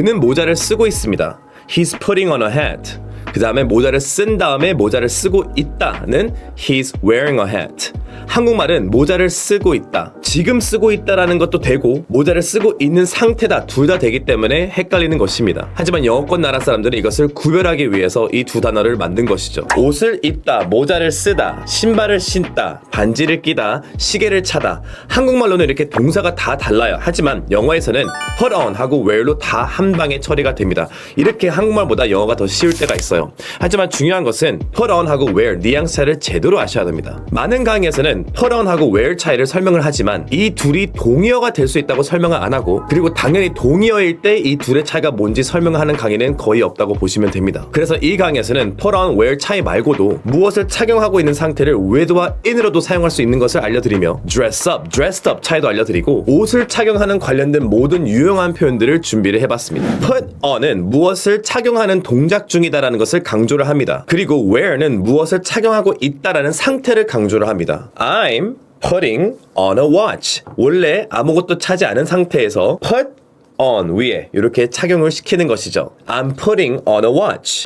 그는 모자를 쓰고 있습니다. He's putting on a hat. 그 다음에 모자를 쓴 다음에 모자를 쓰고 있다는 he's wearing a hat. 한국말은 모자를 쓰고 있다. 지금 쓰고 있다라는 것도 되고 모자를 쓰고 있는 상태다. 둘 다 되기 때문에 헷갈리는 것입니다. 하지만 영어권 나라 사람들은 이것을 구별하기 위해서 이 두 단어를 만든 것이죠. 옷을 입다, 모자를 쓰다, 신발을 신다, 반지를 끼다, 시계를 차다. 한국말로는 이렇게 동사가 다 달라요. 하지만 영어에서는 put on 하고 wear로 다 한 방에 처리가 됩니다. 이렇게 한국말보다 영어가 더 쉬울 때가 있어요. 하지만 중요한 것은 put on 하고 wear 뉘앙스 차를 제대로 아셔야 됩니다. 많은 강의에서 는 put on 하고 wear 차이를 설명을 하지만 이 둘이 동의어가 될 수 있다고 설명을 안 하고 그리고 당연히 동의어일 때 이 둘의 차이가 뭔지 설명하는 강의는 거의 없다고 보시면 됩니다. 그래서 이 강의에서는 on wear 차이 말고도 무엇을 착용하고 있는 상태를 with와 in으로도 사용할 수 있는 것을 알려드리며 dress up, dressed up 차이도 알려드리고 옷을 착용하는 관련된 모든 유용한 표현들을 준비를 해봤습니다. put on은 무엇을 착용하는 동작 중이다라는 것을 강조를 합니다. 그리고 wear는 무엇을 착용하고 있다라는 상태를 강조를 합니다. I'm putting on a watch. 원래 아무것도 차지 않은 상태에서 put on 위에 이렇게 착용을 시키는 것이죠. I'm putting on a watch.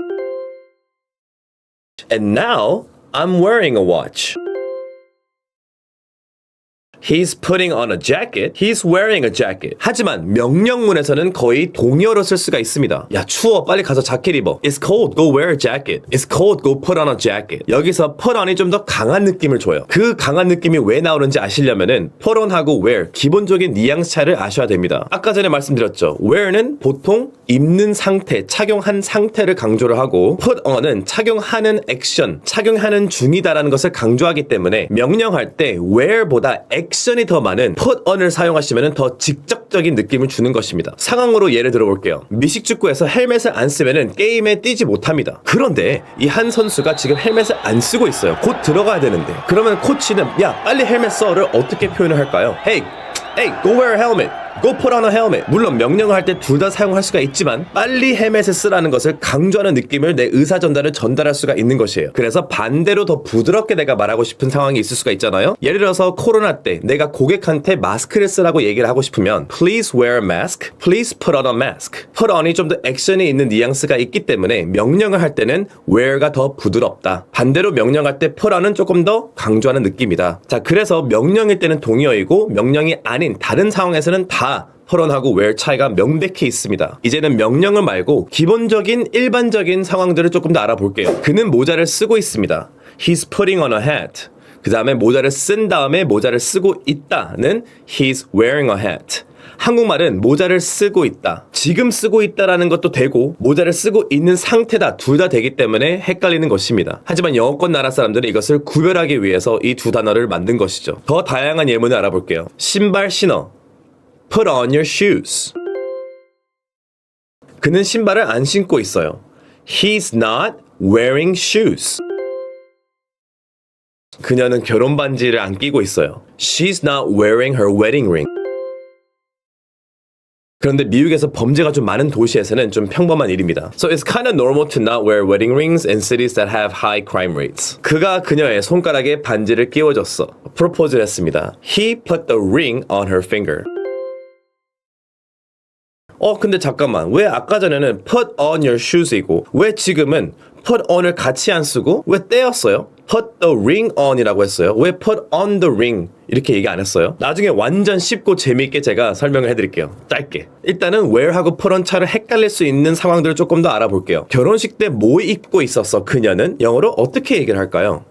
And now I'm wearing a watch. He's putting on a jacket. He's wearing a jacket. 하지만 명령문에서는 거의 동의어로 쓸 수가 있습니다. 야 추워 빨리 가서 자켓 입어. It's cold. Go wear a jacket. It's cold. Go put on a jacket. 여기서 put on이 좀 더 강한 느낌을 줘요. 그 강한 느낌이 왜 나오는지 아시려면은 put on하고 wear 기본적인 뉘앙스 차를 아셔야 됩니다. 아까 전에 말씀드렸죠. wear는 보통 입는 상태, 착용한 상태를 강조를 하고 put on은 착용하는 액션, 착용하는 중이다라는 것을 강조하기 때문에 명령할 때 wear보다 액 션이 더 많은 on을 사용하시면 더 직접적인 느낌을 주는 것입니다. 상황으로 예를 들어볼게요. 미식축구에서 헬멧을 안 쓰면 게임에 뛰지 못합니다. 그런데 이 한 선수가 지금 헬멧을 안 쓰고 있어요. 곧 들어가야 되는데. 그러면 코치는 야 빨리 헬멧 써를 어떻게 표현을 할까요? Hey, hey, go wear a helmet. A helmet. 물론 명령을 할 때 둘 다 사용할 수가 있지만 빨리 헬멧을 쓰라는 것을 강조하는 느낌을 내 의사 전달을 전달할 수가 있는 것이에요. 그래서 반대로 더 부드럽게 내가 말하고 싶은 상황이 있을 수가 있잖아요. 예를 들어서 코로나 때 내가 고객한테 마스크를 쓰라고 얘기를 하고 싶으면 Please wear a mask. Please put on a mask. put on이 좀 더 액션이 있는 뉘앙스가 있기 때문에 명령을 할 때는 wear가 더 부드럽다. 반대로 명령할 때 put on은 조금 더 강조하는 느낌이다. 자, 그래서 명령일 때는 동의어이고 명령이 아닌 다른 상황에서는 다 펄언하고 웨어 차이가 명백히 있습니다. 이제는 명령을 말고 기본적인 일반적인 상황들을 조금 더 알아볼게요. 그는 모자를 쓰고 있습니다. He's putting on a hat. 그 다음에 모자를 쓴 다음에 모자를 쓰고 있다는 He's wearing a hat. 한국말은 모자를 쓰고 있다. 지금 쓰고 있다라는 것도 되고 모자를 쓰고 있는 상태다. 둘 다 되기 때문에 헷갈리는 것입니다. 하지만 영어권 나라 사람들은 이것을 구별하기 위해서 이 두 단어를 만든 것이죠. 더 다양한 예문을 알아볼게요. 신발 신어. Put on your shoes. 그는 신발을 안 신고 있어요. He's not wearing shoes. 그녀는 결혼 반지를 안 끼고 있어요. She's not wearing her wedding ring. 그런데 미국에서 범죄가 좀 많은 도시에서는 좀 평범한 일입니다. So it's kind of normal to not wear wedding rings in cities that have high crime rates. 그가 그녀의 손가락에 반지를 끼워줬어. 프로포즈를 했습니다. He put the ring on her finger. 어 근데 잠깐만 왜 아까 전에는 put on your shoes이고 왜 지금은 put on을 같이 안 쓰고 왜 떼었어요? put the ring on이라고 했어요. 왜 put on the ring 이렇게 얘기 안 했어요? 나중에 완전 쉽고 재미있게 제가 설명을 해드릴게요. 짧게. 일단은 wear하고 put on 차를 헷갈릴 수 있는 상황들을 조금 더 알아볼게요. 결혼식 때 뭐 입고 있었어? 그녀는 영어로 어떻게 얘기를 할까요?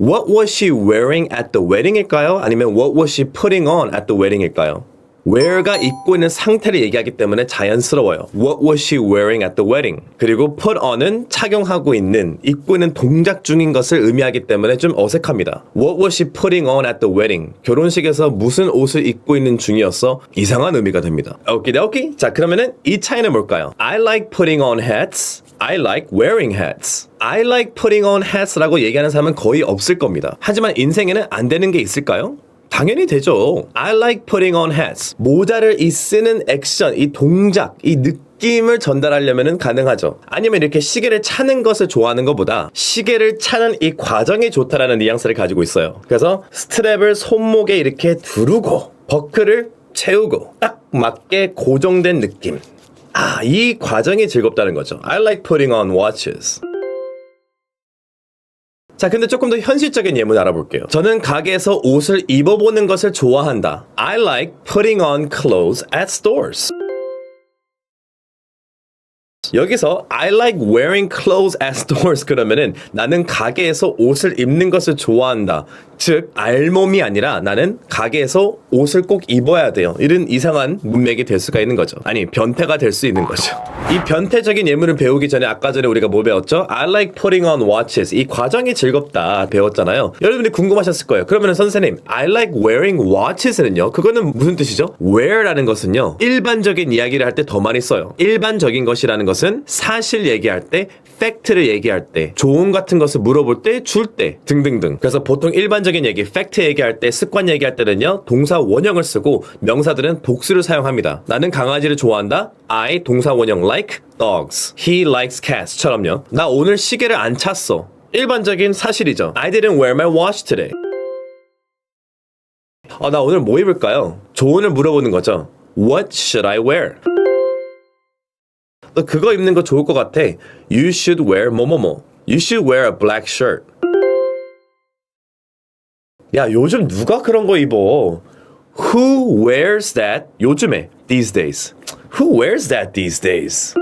What was she wearing at the wedding일까요? 아니면 what was she putting on at the wedding일까요? Wear가 입고 있는 상태를 얘기하기 때문에 자연스러워요. What was she wearing at the wedding? 그리고 put on은 착용하고 있는, 입고 있는 동작 중인 것을 의미하기 때문에 좀 어색합니다. What was she putting on at the wedding? 결혼식에서 무슨 옷을 입고 있는 중이었어? 이상한 의미가 됩니다. 오케이. 자, 그러면은 이 차이는 뭘까요? I like putting on hats. I like wearing hats. I like putting on hats라고 얘기하는 사람은 거의 없을 겁니다. 하지만 인생에는 안 되는 게 있을까요? 당연히 되죠. I like putting on hats. 모자를 이 쓰는 액션, 이 동작, 이 느낌을 전달하려면 가능하죠. 아니면 이렇게 시계를 차는 것을 좋아하는 것보다 시계를 차는 이 과정이 좋다라는 뉘앙스를 가지고 있어요. 그래서 스트랩을 손목에 이렇게 두르고 버클을 채우고 딱 맞게 고정된 느낌. 아, 이 과정이 즐겁다는 거죠. I like putting on watches. 자, 근데 조금 더 현실적인 예문 알아볼게요. 저는 가게에서 옷을 입어보는 것을 좋아한다. I like putting on clothes at stores. 여기서 I like wearing clothes at stores 그러면은 나는 가게에서 옷을 입는 것을 좋아한다. 즉 알몸이 아니라 나는 가게에서 옷을 꼭 입어야 돼요. 이런 이상한 문맥이 될 수가 있는 거죠. 아니 변태가 될 수 있는 거죠. 이 변태적인 예문을 배우기 전에 아까 전에 우리가 뭐 배웠죠? I like putting on watches. 이 과정이 즐겁다 배웠잖아요. 여러분들이 궁금하셨을 거예요. 그러면 선생님 I like wearing watches는요? 그거는 무슨 뜻이죠? wear라는 것은요 일반적인 이야기를 할 때 더 많이 써요. 일반적인 것이라는 것은 사실 얘기할 때 팩트를 얘기할 때, 조언 같은 것을 물어볼 때, 줄 때, 등등등. 그래서 보통 일반적인 얘기, 팩트 얘기할 때, 습관 얘기할 때는요, 동사 원형을 쓰고 명사들은 복수를 사용합니다. 나는 강아지를 좋아한다. I 동사 원형 like dogs. He likes cats처럼요. 나 오늘 시계를 안 찼어. 일반적인 사실이죠. I didn't wear my watch today. 아, 나 오늘 뭐 입을까요? 조언을 물어보는 거죠. What should I wear? 너 그거 입는 거 좋을 것 같아. You should wear 뭐뭐뭐. You should wear a black shirt. 야, 요즘 누가 그런 거 입어? Who wears that? 요즘에 these days. Who wears that these days?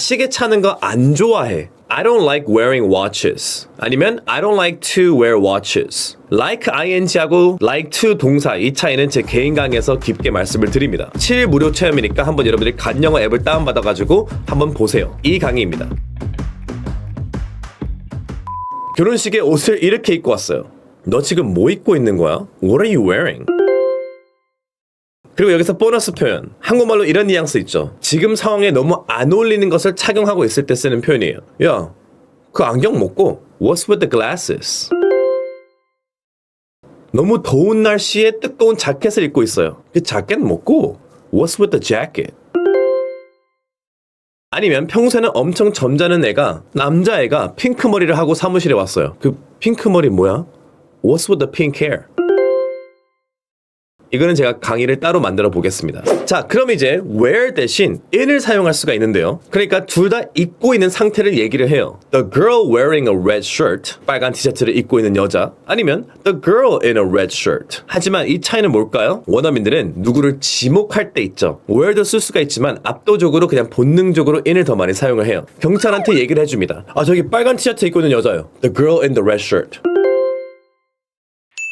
시계 차는 거 안 좋아해. I don't like wearing watches. 아니면 I don't like to wear watches. like ing하고 like to 동사 이 차이는 제 개인 강의에서 깊게 말씀을 드립니다. 7일 무료 체험이니까 한번 여러분들이 간영어 앱을 다운받아 가지고 한번 보세요. 이 강의입니다. 결혼식에 옷을 이렇게 입고 왔어요. 너 지금 뭐 입고 있는 거야? What are you wearing? 그리고 여기서 보너스 표현. 한국말로 이런 뉘앙스 있죠. 지금 상황에 너무 안 어울리는 것을 착용하고 있을 때 쓰는 표현이에요. 야, 그 안경 먹고 What's with the glasses? 너무 더운 날씨에 뜨거운 자켓을 입고 있어요. 그 자켓 먹고 What's with the jacket? 아니면 평소에는 엄청 점잖은 애가 남자애가 핑크 머리를 하고 사무실에 왔어요. 그 핑크 머리 뭐야? What's with the pink hair? 이거는 제가 강의를 따로 만들어 보겠습니다. 자, 그럼 이제 wear 대신 in을 사용할 수가 있는데요. 그러니까 둘 다 입고 있는 상태를 얘기를 해요. The girl wearing a red shirt, 빨간 티셔츠를 입고 있는 여자, 아니면 the girl in a red shirt. 하지만 이 차이는 뭘까요? 원어민들은 누구를 지목할 때 있죠. wear도 쓸 수가 있지만 압도적으로 그냥 본능적으로 in을 더 많이 사용을 해요. 경찰한테 얘기를 해줍니다. 아, 저기 빨간 티셔츠 입고 있는 여자요. The girl in the red shirt.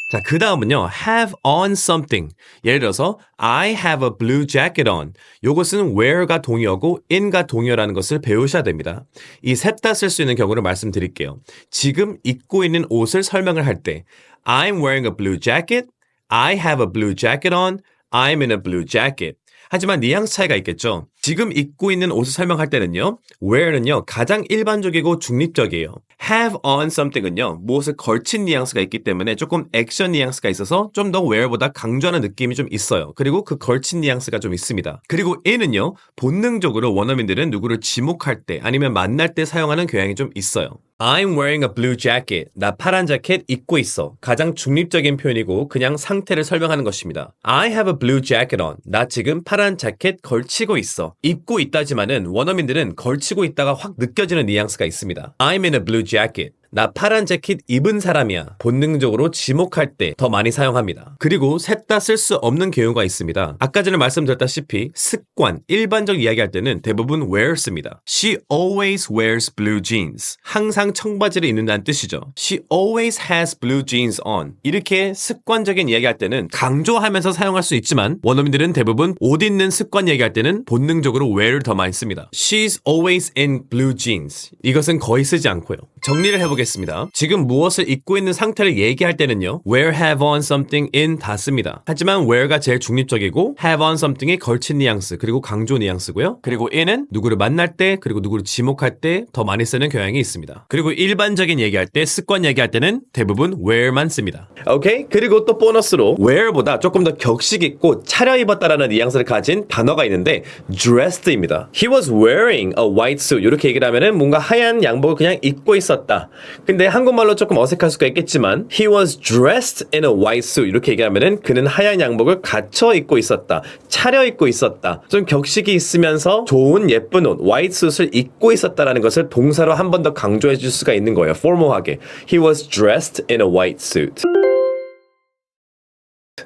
자, 그 다음은요, have on something. 예를 들어서, I have a blue jacket on. 요것은 wear가 동의어고 in가 동의어라는 것을 배우셔야 됩니다. 이 셋 다 쓸 수 있는 경우를 말씀드릴게요. 지금 입고 있는 옷을 설명을 할 때, I'm wearing a blue jacket. I have a blue jacket on. I'm in a blue jacket. 하지만 뉘앙스 차이가 있겠죠. 지금 입고 있는 옷을 설명할 때는요. wear는요. 가장 일반적이고 중립적이에요. have on something은요. 무엇을 걸친 뉘앙스가 있기 때문에 조금 액션 뉘앙스가 있어서 좀 더 wear보다 강조하는 느낌이 좀 있어요. 그리고 그 걸친 뉘앙스가 좀 있습니다. 그리고 in은요. 본능적으로 원어민들은 누구를 지목할 때 아니면 만날 때 사용하는 경향이 좀 있어요. I'm wearing a blue jacket. 나 파란 자켓 입고 있어. 가장 중립적인 표현이고 그냥 상태를 설명하는 것입니다. I have a blue jacket on. 나 지금 파란 자켓 걸치고 있어. 입고 있다지만은 원어민들은 걸치고 있다가 확 느껴지는 뉘앙스가 있습니다. I'm in a blue jacket. 나 파란 재킷 입은 사람이야. 본능적으로 지목할 때 더 많이 사용합니다. 그리고 셋 다 쓸 수 없는 경우가 있습니다. 아까 전에 말씀드렸다시피 습관, 일반적 이야기할 때는 대부분 wear 씁니다. She always wears blue jeans. 항상 청바지를 입는다는 뜻이죠. She always has blue jeans on. 이렇게 습관적인 이야기할 때는 강조하면서 사용할 수 있지만 원어민들은 대부분 옷 입는 습관 얘기할 때는 본능적으로 wear를 더 많이 씁니다. She's always in blue jeans. 이것은 거의 쓰지 않고요. 정리를 해보겠습니다. 지금 무엇을 입고 있는 상태를 얘기할 때는요. wear have on something in 다 씁니다. 하지만 wear가 제일 중립적이고 have on something이 걸친 뉘앙스 그리고 강조 뉘앙스고요. 그리고 in은 누구를 만날 때 그리고 누구를 지목할 때 더 많이 쓰는 경향이 있습니다. 그리고 일반적인 얘기할 때 습관 얘기할 때는 대부분 wear만 씁니다. 오케이? 그리고 또 보너스로 wear보다 조금 더 격식 있고 차려입었다라는 뉘앙스를 가진 단어가 있는데 dressed입니다. He was wearing a white suit 이렇게 얘기를 하면은 뭔가 하얀 양복을 그냥 입고 있었 있었다. 근데 한국말로 조금 어색할 수가 있겠지만 he was dressed in a white suit 이렇게 얘기하면은 그는 하얀 양복을 갖춰 입고 있었다. 차려 입고 있었다. 좀 격식이 있으면서 좋은 예쁜 옷 white suit을 입고 있었다라는 것을 동사로 한 번 더 강조해 줄 수가 있는 거예요. formal하게. He was dressed in a white suit.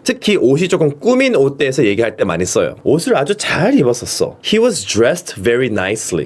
특히 옷이 조금 꾸민 옷 대해서 얘기할 때 많이 써요. 옷을 아주 잘 입었었어. He was dressed very nicely.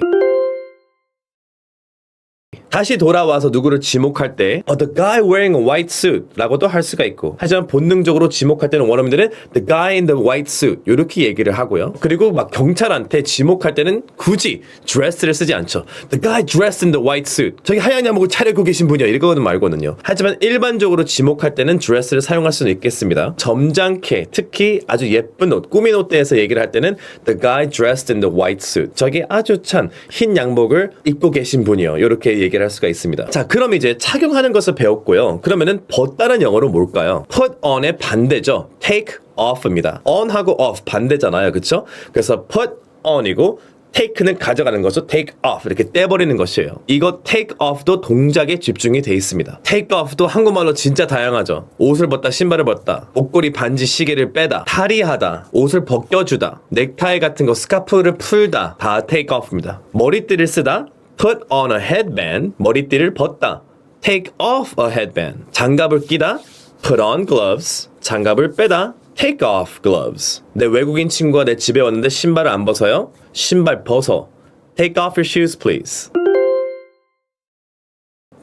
다시 돌아와서 누구를 지목할 때 oh, the guy wearing a white suit 라고도 할 수가 있고 하지만 본능적으로 지목할 때는 원어민들은 the guy in the white suit 이렇게 얘기를 하고요. 그리고 막 경찰한테 지목할 때는 굳이 dress를 쓰지 않죠. the guy dressed in the white suit. 저기 하얀 양복을 차려입고 계신 분이요. 이거는 말고는요. 하지만 일반적으로 지목할 때는 dress를 사용할 수는 있겠습니다. 점잖게 특히 아주 예쁜 옷 꾸민 옷 대해서 얘기를 할 때는 the guy dressed in the white suit. 저기 아주 찬 흰 양복을 입고 계신 분이요. 이렇게 얘기를 할 수가 있습니다. 자, 그럼 이제 착용하는 것을 배웠고요. 그러면은 벗다는 영어로 뭘까요? put on의 반대죠. take off입니다. on하고 off 반대잖아요. 그쵸? 그래서 put on이고 take는 가져가는 거죠. take off 이렇게 떼버리는 것이에요. 이거 take off도 동작에 집중이 돼 있습니다. take off도 한국말로 진짜 다양하죠. 옷을 벗다, 신발을 벗다, 목걸이, 반지, 시계를 빼다, 탈의하다, 옷을 벗겨주다, 넥타이 같은 거 스카프를 풀다 다 take off입니다. 머리띠를 쓰다 put on a headband 머리띠를 벗다 take off a headband 장갑을 끼다 put on gloves 장갑을 빼다 take off gloves 내 외국인 친구가 내 집에 왔는데 신발을 안 벗어요 신발 벗어 take off your shoes please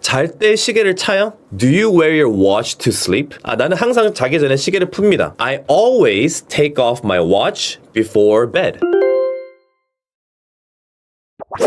잘 때 시계를 차요? Do you wear your watch to sleep? 아, 나는 항상 자기 전에 시계를 풉니다. I always take off my watch before bed.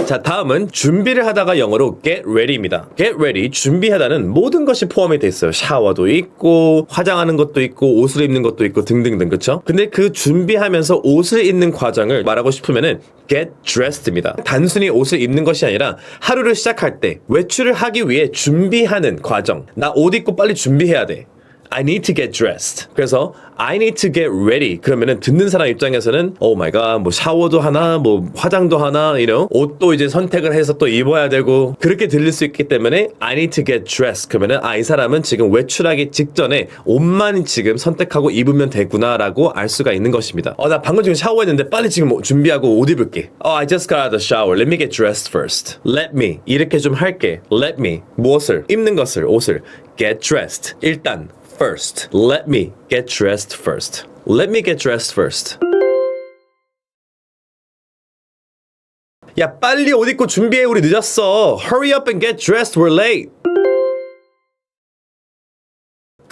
자, 다음은 준비를 하다가 영어로 get ready입니다. get ready, 준비하다는 모든 것이 포함이 돼 있어요. 샤워도 있고, 화장하는 것도 있고, 옷을 입는 것도 있고, 등등등, 그쵸? 근데 그 준비하면서 옷을 입는 과정을 말하고 싶으면은 get dressed입니다. 단순히 옷을 입는 것이 아니라 하루를 시작할 때 외출을 하기 위해 준비하는 과정. 나 옷 입고 빨리 준비해야 돼. I need to get dressed. 그래서 I need to get ready. 그러면은 듣는 사람 입장에서는 oh my god 뭐 샤워도 하나 뭐 화장도 하나 you know 옷도 이제 선택을 해서 또 입어야 되고 그렇게 들릴 수 있기 때문에 I need to get dressed. 그러면은 아 이 사람은 지금 외출하기 직전에 옷만 지금 선택하고 입으면 되구나라고 알 수가 있는 것입니다. 어 나 방금 지금 샤워했는데 빨리 지금 뭐 준비하고 옷 입을게. Oh I just got out of the shower. Let me get dressed first. Let me 이렇게 좀 할게. Let me 무엇을 입는 것을 옷을 get dressed. 일단 first. Let me get dressed first. Let me get dressed first. 야, 빨리 옷 입고 준비해. 우리 늦었어. Hurry up and get dressed. We're late.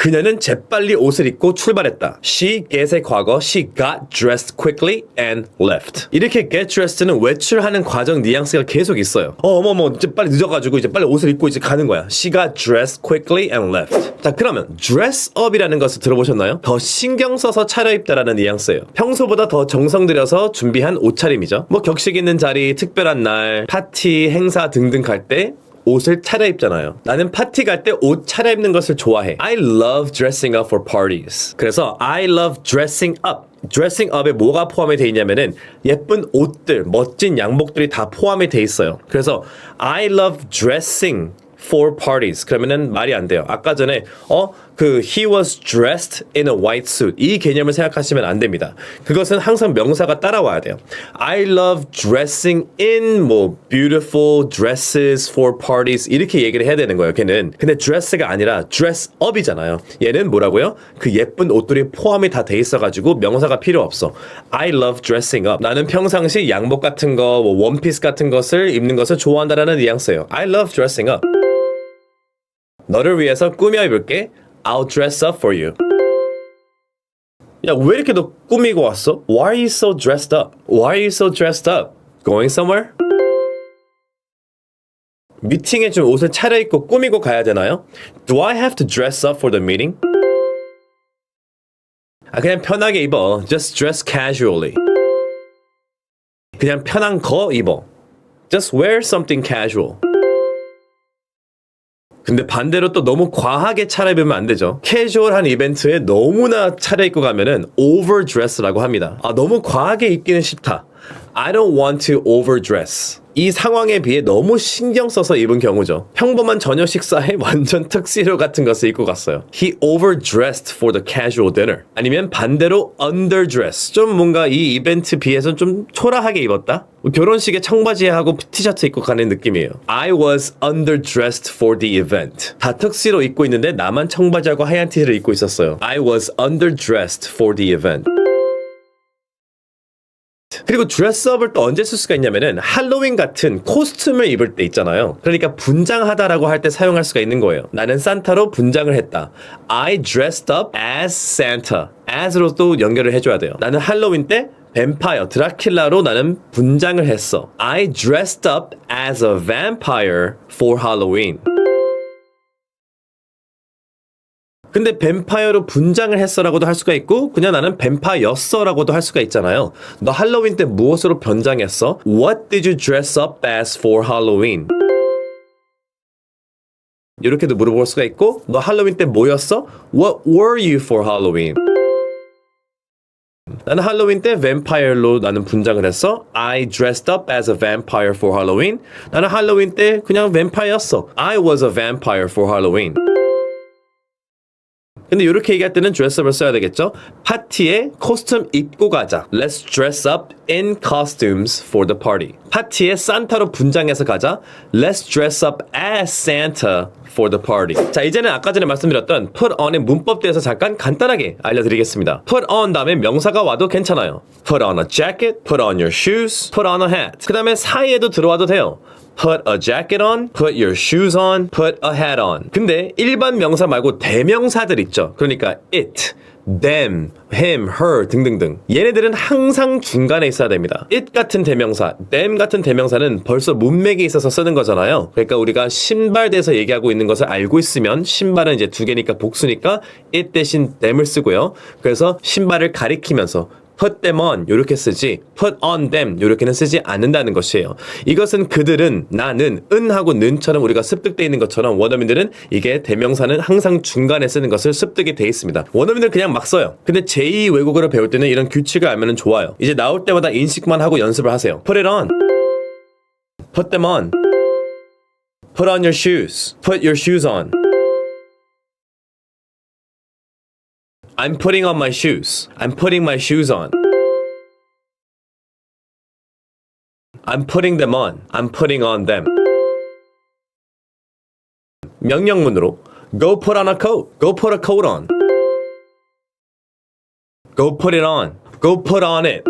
그녀는 재빨리 옷을 입고 출발했다. She get의 과거 she got dressed quickly and left. 이렇게 get dressed는 외출하는 과정 뉘앙스가 계속 있어요. 어, 어머머 이제 빨리 늦어가지고 이제 빨리 옷을 입고 이제 가는 거야. She got dressed quickly and left. 자 그러면 dress up이라는 것을 들어보셨나요? 더 신경 써서 차려입다라는 뉘앙스예요. 평소보다 더 정성 들여서 준비한 옷차림이죠. 뭐 격식 있는 자리, 특별한 날, 파티, 행사 등등 갈 때 옷을 차려입잖아요. 나는 파티 갈 때 옷 차려입는 것을 좋아해. I love dressing up for parties. 그래서 I love dressing up. dressing up에 뭐가 포함이 돼 있냐면은 예쁜 옷들, 멋진 양복들이 다 포함이 돼 있어요. 그래서 I love dressing for parties. 그러면은 말이 안 돼요. 아까 전에 어 그 he was dressed in a white suit 이 개념을 생각하시면 안 됩니다. 그것은 항상 명사가 따라와야 돼요. I love dressing in 뭐 beautiful dresses for parties 이렇게 얘기를 해야 되는 거예요. 걔는 근데 dress가 아니라 dress up이잖아요. 얘는 뭐라고요? 그 예쁜 옷들이 포함이 다 돼 있어가지고 명사가 필요 없어. I love dressing up. 나는 평상시 양복 같은 거, 뭐 원피스 같은 것을 입는 것을 좋아한다라는 뉘앙스예요. I love dressing up. 너를 위해서 꾸며 입을게. I'll dress up for you. 야, 왜 이렇게 너 꾸미고 왔어? Why are you so dressed up? Why are you so dressed up? Going somewhere? 미팅에 좀 옷을 차려입고 꾸미고 가야 되나요? Do I have to dress up for the meeting? 아, 그냥 편하게 입어. Just dress casually. 그냥 편한 거 입어. Just wear something casual. 근데 반대로 또 너무 과하게 차려입으면 안 되죠. 캐주얼한 이벤트에 너무나 차려입고 가면은 overdress라고 합니다. 아, 너무 과하게 입기는 싫다. I don't want to overdress. 이 상황에 비해 너무 신경 써서 입은 경우죠. 평범한 저녁 식사에 완전 턱시도 같은 것을 입고 갔어요. He overdressed for the casual dinner. 아니면 반대로 underdress. 좀 뭔가 이 이벤트 비해서 좀 초라하게 입었다? 뭐 결혼식에 청바지에 하고 티셔츠 입고 가는 느낌이에요. I was underdressed for the event. 다 턱시로 입고 있는데 나만 청바지하고 하얀 티를 입고 있었어요. I was underdressed for the event. 그리고 드레스업을 또 언제 쓸 수가 있냐면은 할로윈 같은 코스튬을 입을 때 있잖아요. 그러니까 분장하다라고 할 때 사용할 수가 있는 거예요. 나는 산타로 분장을 했다. I dressed up as Santa. as로 또 연결을 해줘야 돼요. 나는 할로윈 때 뱀파이어, 드라큘라로 나는 분장을 했어. I dressed up as a vampire for Halloween. 근데 뱀파이어로 분장을 했어라고도 할 수가 있고 그냥 나는 뱀파이어였어라고도 할 수가 있잖아요. 너 할로윈 때 무엇으로 변장했어? What did you dress up as for Halloween? 이렇게도 물어볼 수가 있고 너 할로윈 때 뭐였어? What were you for Halloween? 나는 할로윈 때 뱀파이어로 나는 분장을 했어. I dressed up as a vampire for Halloween. 나는 할로윈 때 그냥 뱀파이어였어. I was a vampire for Halloween. 근데 이렇게 얘기할 때는 dressup을 써야 되겠죠? 파티에 코스튬 입고 가자. Let's dress up in costumes for the party. 파티에 산타로 분장해서 가자. Let's dress up as Santa for the party. 자, 이제는 아까 전에 말씀드렸던 put on의 문법 대해서 잠깐 간단하게 알려드리겠습니다. put on 다음에 명사가 와도 괜찮아요. put on a jacket, put on your shoes, put on a hat. 그 다음에 사이에도 들어와도 돼요. Put a jacket on, put your shoes on, put a hat on. 근데 일반 명사 말고 대명사들 있죠. 그러니까 it, them, him, her 등등등. 얘네들은 항상 중간에 있어야 됩니다. it 같은 대명사, them 같은 대명사는 벌써 문맥에 있어서 쓰는 거잖아요. 그러니까 우리가 신발 대해서 얘기하고 있는 것을 알고 있으면 신발은 이제 두 개니까 복수니까 it 대신 them을 쓰고요. 그래서 신발을 가리키면서 put them on 이렇게 쓰지 put on them 이렇게는 쓰지 않는다는 것이에요. 이것은 그들은 나는 은하고 는처럼 우리가 습득되어 있는 것처럼 원어민들은 이게 대명사는 항상 중간에 쓰는 것을 습득이 돼 있습니다. 원어민들 그냥 막 써요. 근데 제2 외국어를 배울 때는 이런 규칙을 알면 좋아요. 이제 나올 때마다 인식만 하고 연습을 하세요. put it on put them on put on your shoes put your shoes on I'm putting on my shoes. I'm putting my shoes on. I'm putting them on. I'm putting on them. 명령문으로 Go put on a coat. Go put a coat on. Go put it on. Go put on it.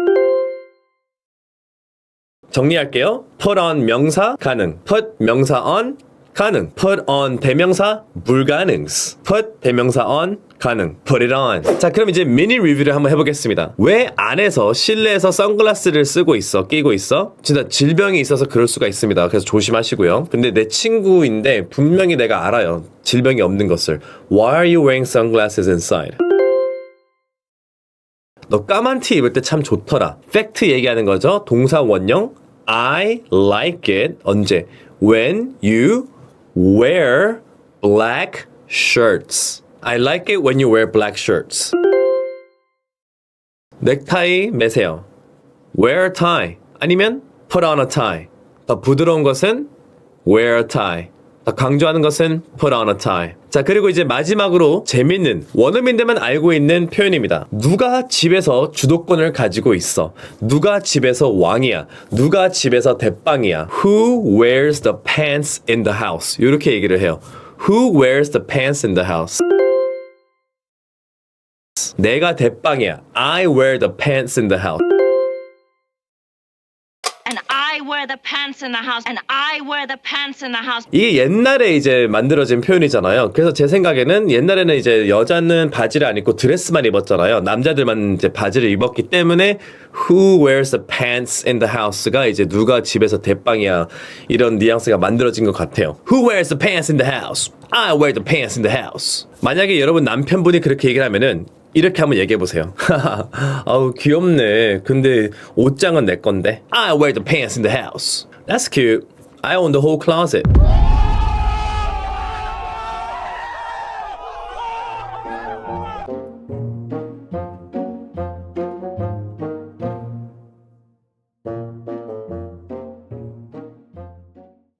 정리할게요. put on 명사 가능. put 명사 on 가능. put on 대명사 불가능. put 대명사 on 가능. put it on. 자, 그럼 이제 미니 리뷰를 한번 해보겠습니다. 왜 안에서 실내에서 선글라스를 쓰고 있어? 끼고 있어? 진짜 질병이 있어서 그럴 수가 있습니다. 그래서 조심하시고요. 근데 내 친구인데 분명히 내가 알아요. 질병이 없는 것을. Why are you wearing sunglasses inside? 너 까만 티 입을 때 참 좋더라. 팩트 얘기하는 거죠. 동사 원형. I like it. 언제? When you wear black shirts. I like it when you wear black shirts. 넥타이 매세요. Wear a tie. 아니면 put on a tie. 더 부드러운 것은 wear a tie. 더 강조하는 것은 put on a tie. 자, 그리고 이제 마지막으로 재밌는 원어민들만 알고 있는 표현입니다. 누가 집에서 주도권을 가지고 있어? 누가 집에서 왕이야? 누가 집에서 대빵이야? Who wears the pants in the house? 이렇게 얘기를 해요. Who wears the pants in the house? 내가 대빵이야. I wear the pants in the house. And I wear the pants in the house. And I wear the pants in the house. 이게 옛날에 이제 만들어진 표현이잖아요. 그래서 제 생각에는 옛날에는 이제 여자는 바지를 안 입고 드레스만 입었잖아요. 남자들만 이제 바지를 입었기 때문에 Who wears the pants in the house가 이제 누가 집에서 대빵이야 이런 뉘앙스가 만들어진 것 같아요. Who wears the pants in the house? I wear the pants in the house. 만약에 여러분 남편분이 그렇게 얘기를 하면은 이렇게 한번 얘기해 보세요. 아우 귀엽네. 근데 옷장은 내 건데. I wear the pants in the house. That's cute. I own the whole closet.